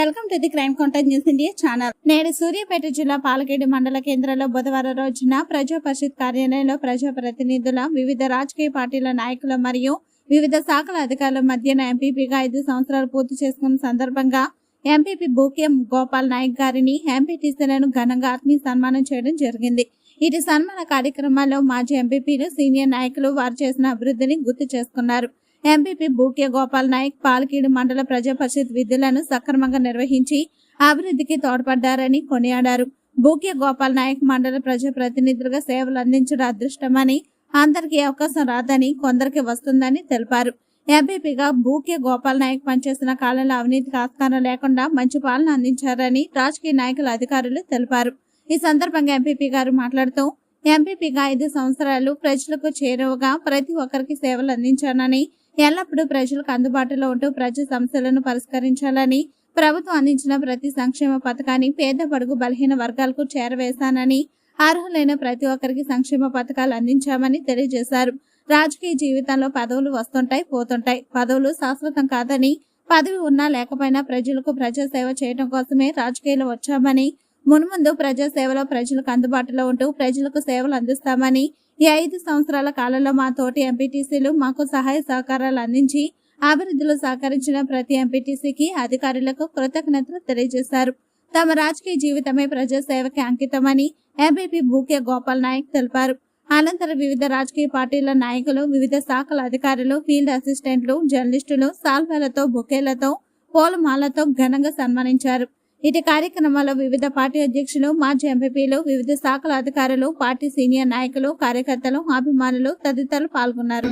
Welcome to the crime contact news India channel. నేడు సూర్యాపేట జిల్లా పాలకేడు మండల కేంద్రంలో బుధవారం రోజున ప్రజా పరిషత్ కార్యాలయంలో ప్రజా ప్రతినిధుల వివిధ రాజకీయ పార్టీల నాయకుల మరియు వివిధ శాఖల అధికారుల మధ్యన ఎంపీపీగా ఐదు సంవత్సరాలు పూర్తి చేసుకున్న సందర్భంగా ఎంపీపీ బూకేఎం గోపాల్ నాయక్ గారిని ఎంపీటీసీలను ఘనంగా ఆత్మీయ సన్మానం చేయడం జరిగింది. ఇటు సన్మాన కార్యక్రమాల్లో మాజీ ఎంపీపీలు సీనియర్ నాయకులు వారు చేసిన అభివృద్ధిని గుర్తు చేసుకున్నారు. ఎంపీపీ బూకే గోపాల్ నాయక్ పాలకీడు మండల ప్రజా పరిషత్ విధులను సక్రమంగా నిర్వహించి అభివృద్ధికి తోడ్పడ్డారని కొనియాడారు. బూకే గోపాల్ నాయక్ మండల ప్రజాప్రతినిధులుగా సేవలు అందించడం అదృష్టమని అందరికీ అవకాశం రాదని కొందరికి వస్తుందని తెలిపారు. ఎంపీపీగా బూకే గోపాల్ నాయక్ పనిచేసిన కాలంలో అవినీతికి ఆస్కారం లేకుండా మంచి పాలన అందించారని రాజకీయ నాయకుల అధికారులు తెలిపారు. ఈ సందర్భంగా ఎంపీపీ గారు మాట్లాడుతూ ఎంపీపీగా ఐదు సంవత్సరాలు ప్రజలకు చేరువగా ప్రతి ఒక్కరికి సేవలు అందించానని ఎల్లప్పుడూ ప్రజలకు అందుబాటులో ఉంటూ ప్రజా సమస్యలను పరిష్కరించాలని ప్రభుత్వం అందించిన ప్రతి సంక్షేమ పథకాన్ని పేద పడుగు బలహీన వర్గాలకు చేరవేశానని అర్హులైన ప్రతి ఒక్కరికి సంక్షేమ పథకాలు అందించామని తెలియజేశారు. రాజకీయ జీవితంలో పదవులు వస్తుంటాయి పోతుంటాయి. పదవులు శాశ్వతం కాదని పదవి ఉన్నా లేకపోయినా ప్రజలకు ప్రజా సేవ చేయడం కోసమే రాజకీయాలు వచ్చామని మున్ముందు ప్రజా సేవలో ప్రజలకు అందుబాటులో ఉంటూ ప్రజలకు సేవలు అందిస్తామని ఈ ఐదు సంవత్సరాల కాలంలో మా తోటి ఎంపీటీసీలు మాకు సహాయ సహకారాలు అందించి అభివృద్ధిలో సహకరించిన ప్రతి ఎంపీటీసీకి అధికారులకు కృతజ్ఞతలు తెలియజేశారు. తమ రాజకీయ జీవితమే ప్రజా సేవకి అంకితమని ఎంపీపీ బూకే గోపాల్ నాయక్ తెలిపారు. అనంతరం వివిధ రాజకీయ పార్టీల నాయకులు వివిధ శాఖల అధికారులు ఫీల్డ్ అసిస్టెంట్లు జర్నలిస్టులు సాల్వేలతో బొకేలతో పూలమాలతో ఘనంగా సన్మానించారు. ఇటు కార్యక్రమంలో వివిధ పార్టీ అధ్యక్షులు మాజీ ఎంపీలు వివిధ శాఖల అధికారులు పార్టీ సీనియర్ నాయకులు కార్యకర్తలు అభిమానులు తదితరులు పాల్గొన్నారు.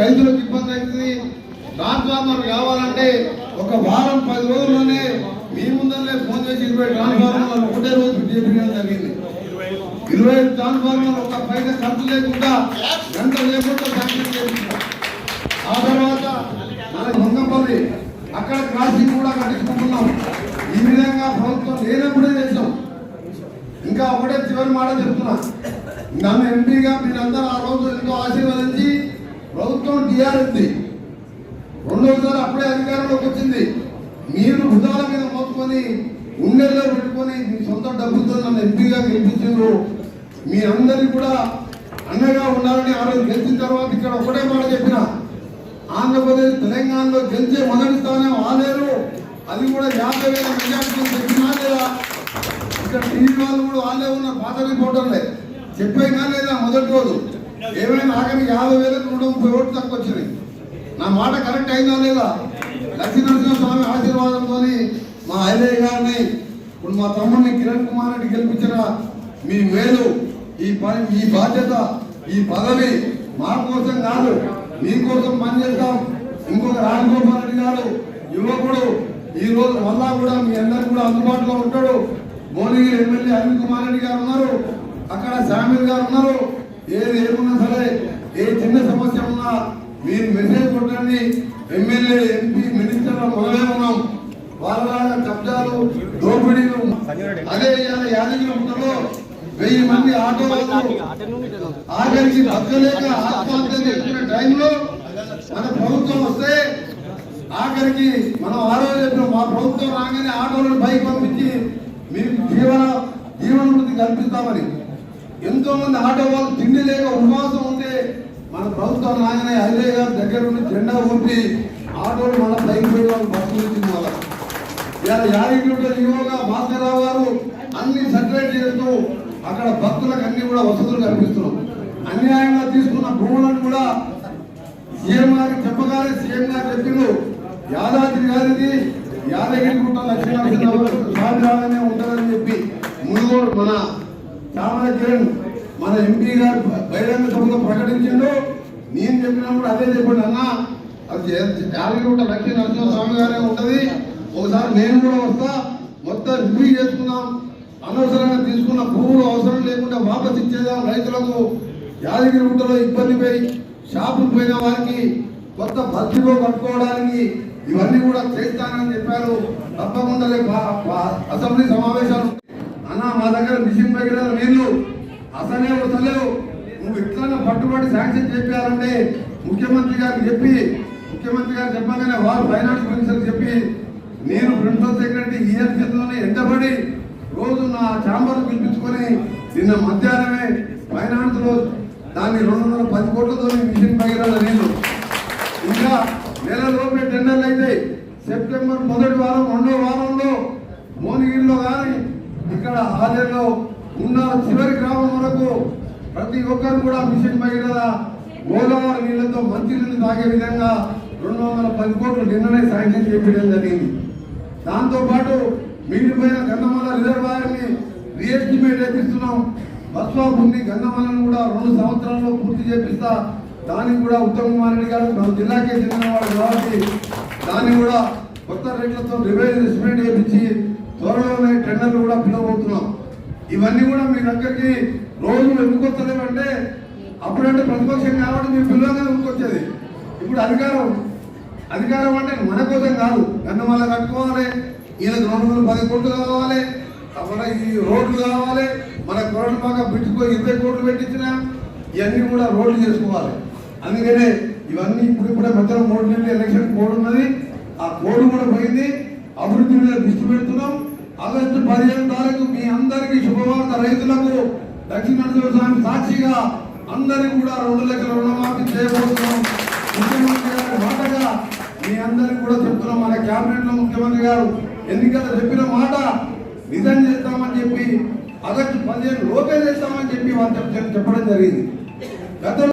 రైతులకు ఇబ్బంది అవుతుంది ట్రాన్స్ఫార్మర్ కావాలంటే ఒక వారం పది రోజుల్లోనే మీ ముందరనే ఫోన్ చేసి ఇరవై ట్రాన్స్ఫార్మర్ ఒకటే రోజు చేయడం జరిగింది. ఇరవై ట్రాన్స్ఫార్మర్ ఒక పైన ఖర్చు లేకుండా గంట లేకుండా శాంక్షన్ చేయించాం ఆ తర్వాత మన ఉంది. అక్కడ క్రాసింగ్ కూడా కట్టించుకుంటున్నాం. ఈ విధంగా ప్రభుత్వం లేనప్పుడే చేసాం ఇంకా ఒకటే చివరి మాట చెప్తున్నా. నన్ను ఎంపీగా మీరందరూ ఆ రోజు ఎంతో ఆశీర్వదించి ప్రభుత్వం టీఆర్ఎస్ది రెండోసారి అప్పుడే అధికారంలోకి వచ్చింది. మీరు భుజాల మీద మోసుకొని ఉండేలో పెట్టుకొని మీ సొంత డబ్బుతో నన్ను ఎంపీగా గెలిపించారు. మీ అందరికీ కూడా అన్నగా ఉండాలని ఆ రోజు గెలిచిన తర్వాత ఇక్కడ ఒకటే మాట చెప్పినా. ఆంధ్రప్రదేశ్ తెలంగాణలో గెలిచే మొదటి స్థానం ఆలేరు. అది కూడా యాభై వేల మెజార్టీ చెప్పినా లేదా? ఇక్కడ టీవీ వాళ్ళు కూడా వాళ్ళే ఉన్న పాత రిపోర్టర్లే. చెప్పైనా లేదా మొదటి రోజు? ఏమైనా ఆఖరి యాభై వేలకు నూట ముప్పై ఓట్లు తక్కువ వచ్చినాయి. నా మాట కరెక్ట్ అయిందా లేదా? లక్ష్మీనరసింహ స్వామి ఆశీర్వాదంతో మా ఐలయ్య గారిని ఇప్పుడు మా తమ్ముడిని కిరణ్ కుమార్ రెడ్డి గెలిపించిన మీ మేలు ఈ పని ఈ బాధ్యత ఈ పదవి మా కోసం కాదు. మీకోసం పనిచేస్తాం. ఇంకొక రాజగోపాల్ రెడ్డి గారు యువకుడు. ఈ రోజు మళ్ళా కూడా మీ అందరు కూడా అందుబాటులో ఉంటాడు. భువనగిరి ఎమ్మెల్యే అనిల్ కుమార్ రెడ్డి గారు ఉన్నారు. అక్కడ శామిల్ గారు ఉన్నారు. ఏది ఏమున్నా సరే ఏ చిన్న సమస్య ఉన్నా మీరు మెసేజ్ కొట్టండి. ఎమ్మెల్యే ఎంపీ మినిస్టర్ మొదలే ఉన్నాం. వాళ్ళ కబ్జాలు దోపిడీలు అదే యాదగిరి గుట్టలో వెయ్యి మంది ఆటో ఆఖరికి బతకలేక ఆత్మ టైంలో మన ప్రభుత్వం వస్తే ఆఖరికి మనం ఆ రోజు చెప్పిన మా ప్రభుత్వం రాగానే ఆటోలను బైక్ పంపించి మీకు జీవన జీవన కల్పిస్తామని. ఎంతో మంది ఆటో వాళ్ళు తిండి లేక ఉపవాసం ఉంటే మన ప్రభుత్వం రాగానే హైలే గారి దగ్గర నుండి జెండా ఊపి ఆటోలు మన బైక్ పోయి వాళ్ళు బస్సులు ఇచ్చింది వాళ్ళ. ఇవాళ యాదగిరిలో యువగా భాస్కరరావు గారు అన్ని సెటిలైట్ చేస్తూ అక్కడ భక్తులకు అన్ని కూడా వసతులు కల్పిస్తున్నాం. అన్యాయంగా తీసుకున్న భూములను కూడా సీఎం గారికి చెప్పగానే సీఎం గారు చెప్పిండు. యాదాద్రి గారిది యాదగిరి గుట్ట లక్ష్మీనరసింహరావుగానే ఉంటుందని చెప్పి ముందు మన చామల మన ఎంపీ గారు బహిరంగ సభలో ప్రకటించిండు. నేను చెప్పినప్పుడు అదే చెప్పండి అన్న అది యాదగిరి గుట్ట లక్ష్మీ నరసింహస్వామి గారే ఉంటుంది. ఒకసారి నేను కూడా వస్తా. మొత్తం రివ్యూ చేసుకున్నాం అనవసరంగా తీసుకున్న భూములు అవసరం లేకుండా వాపస్ ఇచ్చేదాం. రైతులకు యాదగిరి గుట్టలో ఇబ్బంది పోయి షాపుకి పోయిన వారికి కొత్త భర్తీలో కట్టుకోవడానికి ఇవన్నీ కూడా చేస్తానని చెప్పారు. తప్పకుండా అసెంబ్లీ సమావేశాలు అన్న మా దగ్గర మిషన్ దగ్గర నీళ్ళు అసలే వస్తలేవు. నువ్వు ఇట్లా పట్టుబడి శాంక్షన్ చెప్పారంటే ముఖ్యమంత్రి గారికి చెప్పి ముఖ్యమంత్రి గారు చెప్పగానే వారు ఫైనాన్స్ మినిస్టర్ చెప్పి నేను ప్రిన్సిపల్ సెక్రటరీ ఈఎస్ చేతిలోనే ఎండబడి రోజు నా ఛాంబర్ పిలిపించుకొని నిన్న మధ్యాహ్నమే ఫైనాన్స్లో దాన్ని రెండు వందల పది కోట్లతో మిషన్ పగిరాల నీళ్ళు ఇంకా నెల లోపే టెండర్లు అయితే సెప్టెంబర్ మొదటి వారం రెండో వారంలో మోనిగిరిలో కానీ ఇక్కడ ఆలయంలో ఉన్న చివరి గ్రామం వరకు ప్రతి ఒక్కరు కూడా మిషన్ మహిళల గోదావరి నీళ్ళతో మంచి నీళ్ళు తాగే విధంగా రెండు వందల పది కోట్లు నిన్ననే శాంక్షన్ చేపించడం జరిగింది. దాంతోపాటు మిగిలిపోయిన గంధమల్ల రిజర్వాయర్ని రీఎస్టిమేట్ చేపిస్తున్నాం. బస్వాప్ ఉంది గంధమల్లను కూడా రెండు సంవత్సరాల్లో పూర్తి చేపిస్తా దానికి కూడా ఉత్తమ్ కుమార్ రెడ్డి గారు మన జిల్లాకే చెందిన వాళ్ళు కాబట్టి దాన్ని కూడా కొత్త రేట్లతో రివైజ్ ఎస్టిమేట్ చేపించి త్వరలోనే టెండర్లు కూడా పిలవబోతున్నాం. ఇవన్నీ కూడా మీ దగ్గరికి రోజు ఎందుకు వస్తలేవంటే అప్పుడంటే ప్రతిపక్షం కాబట్టి మీ పిల్లలుగా ఎందుకొచ్చేది ఇప్పుడు అధికారం అధికారం అంటే మన కోసం కాదు గన్నమాల కట్టుకోవాలి ఈయనకు రెండు వందల పది కోట్లు కావాలి మన ఈ రోడ్లు కావాలి మన కొరడు బాగా పెట్టుకొని ఇరవై కోట్లు పెట్టించిన ఇవన్నీ కూడా రోడ్లు చేసుకోవాలి. అందుకనే ఇవన్నీ ఇప్పుడు ఇప్పుడే మధ్యలో మూడు నెలలు ఎలక్షన్ కోడ్ ఉన్నది ఆ కోడ్ కూడా పోయింది అభివృద్ధి మీద దృష్టి పెడుతున్నాం. ఆగస్టు పదిహేను తారీఖు మీ అందరికీ శుభవార్త రైతులకు దక్షిణ స్వామి సాక్షిగా అందరికి కూడా రెండు లక్షల రుణమాఫీ చేయబోతున్నాం. ముఖ్యమంత్రి గారి మాటగా మీ అందరికి కూడా చెప్తున్నాం. మన క్యాబినెట్లో ముఖ్యమంత్రి గారు ఎన్నికల్లో చెప్పిన మాట నిజం చేస్తామని చెప్పి ఆగస్టు పదిహేను లోపే చేస్తామని చెప్పి వాళ్ళు చెప్పడం జరిగింది. గతంలో